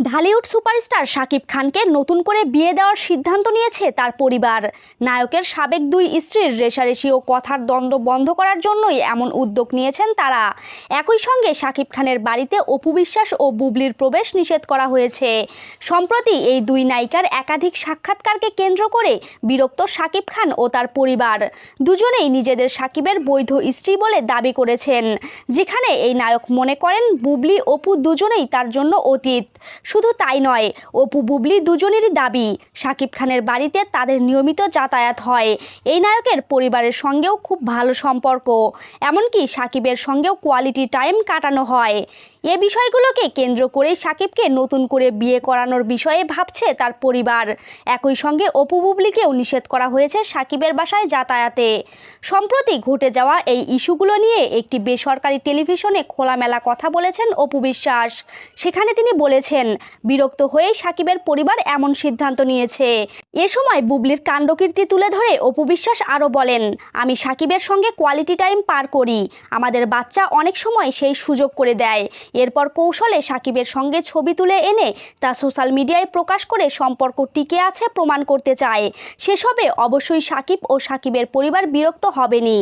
Dhallywood superstar Shakib খানকে নতুন করে বিয়ে দেওয়ার সিদ্ধান্ত নিয়েছে তার পরিবার। নায়কের সাবেক দুই স্ত্রীর রেশারেশি ও কথার দ্বন্দ্ব বন্ধ করার জন্যই এমন উদ্যোগ নিয়েছেন তারা। একই সঙ্গে শাকিব খানের বাড়িতে অপু বিশ্বাস ও বুবলির প্রবেশ নিষেধ করা হয়েছে। সম্প্রতি এই দুই নায়িকার একাধিক সাক্ষাৎকারকে কেন্দ্র করে বিরক্ত শাকিব খান ও তার পরিবার। দুজনেই নিজেদের সাকিবের বৈধ স্ত্রী বলে দাবি করেছেন। যেখানে এই নায়ক মনে করেন, বুবলি, অপু দুজনেই তার জন্য অতীত। শুধু তাই নয়, অপু বুবলি দুজনেরই দাবি, সাকিব খানের বাড়িতে তাদের নিয়মিত যাতায়াত হয়। এই নায়কের পরিবারের সঙ্গেও খুব ভালো সম্পর্ক। এমনকি সাকিবের সঙ্গেও কোয়ালিটি টাইম কাটানো হয়। এ বিষয়গুলোকে কেন্দ্র করে সাকিবকে নতুন করে বিয়ে করানোর বিষয়ে ভাবছে তার পরিবার। একই সঙ্গে অপু বুবলিকেও নিষেধ করা হয়েছে সাকিবের বাসায় যাতায়াতে। সম্প্রতি ঘটে যাওয়া এই ইস্যুগুলো নিয়ে একটি বেসরকারি টেলিভিশনে খোলামেলা কথা বলেছেন অপু বিশ্বাস। সেখানে তিনি বলেছেন, বিরক্ত হয়েই সাকিবের পরিবার এমন সিদ্ধান্ত নিয়েছে। এ সময় বুবলির কাণ্ডকীর্তি তুলে ধরে অপু বিশ্বাস আরও বলেন, আমি সাকিবের সঙ্গে কোয়ালিটি টাইম পার করি। আমাদের বাচ্চা অনেক সময় সেই সুযোগ করে দেয়। এরপর কৌশলে সাকিবের সঙ্গে ছবি তুলে এনে তা সোশ্যাল মিডিয়ায় প্রকাশ করে সম্পর্ক টিকে আছে, প্রমাণ করতে চায়। সেসবে অবশ্যই সাকিব ও সাকিবের পরিবার বিরক্ত হবেনি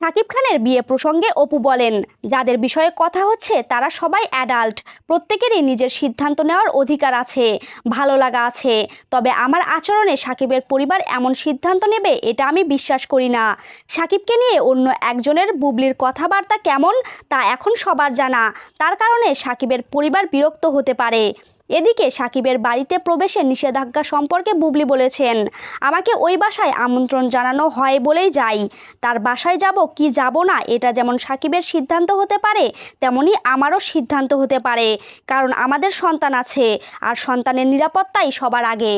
শাকিব খানের বিয়ে প্রসঙ্গে অপু বলেন, যাদের বিষয়ে কথা হচ্ছে, তারা সবাই অ্যাডাল্ট প্রত্যেকেরই নিজের সিদ্ধান্ত নেওয়ার অধিকার আছে, ভালো লাগা আছে। তবে আমার আচরণে সাকিবের পরিবার এমন সিদ্ধান্ত নেবে, এটা আমি বিশ্বাস করি না। সাকিবকে নিয়ে অন্য একজনের বুবলির কথাবার্তা কেমন, তা এখন সবার জানা। তার কারণে সাকিবের পরিবার বিরক্ত হতে পারে। এদিকে সাকিবের বাড়িতে প্রবেশের নিষেধাজ্ঞা সম্পর্কে বুবলি বলেছেন, আমাকে ওই বাসায় আমন্ত্রণ জানানো হয় বলেই যাই। তার বাসায় যাব, কি যাব না, এটা যেমন সাকিবের সিদ্ধান্ত হতে পারে, তেমনি আমারও সিদ্ধান্ত হতে পারে, কারণ আমাদের সন্তান আছে, আর সন্তানের নিরাপত্তাই সবার আগে।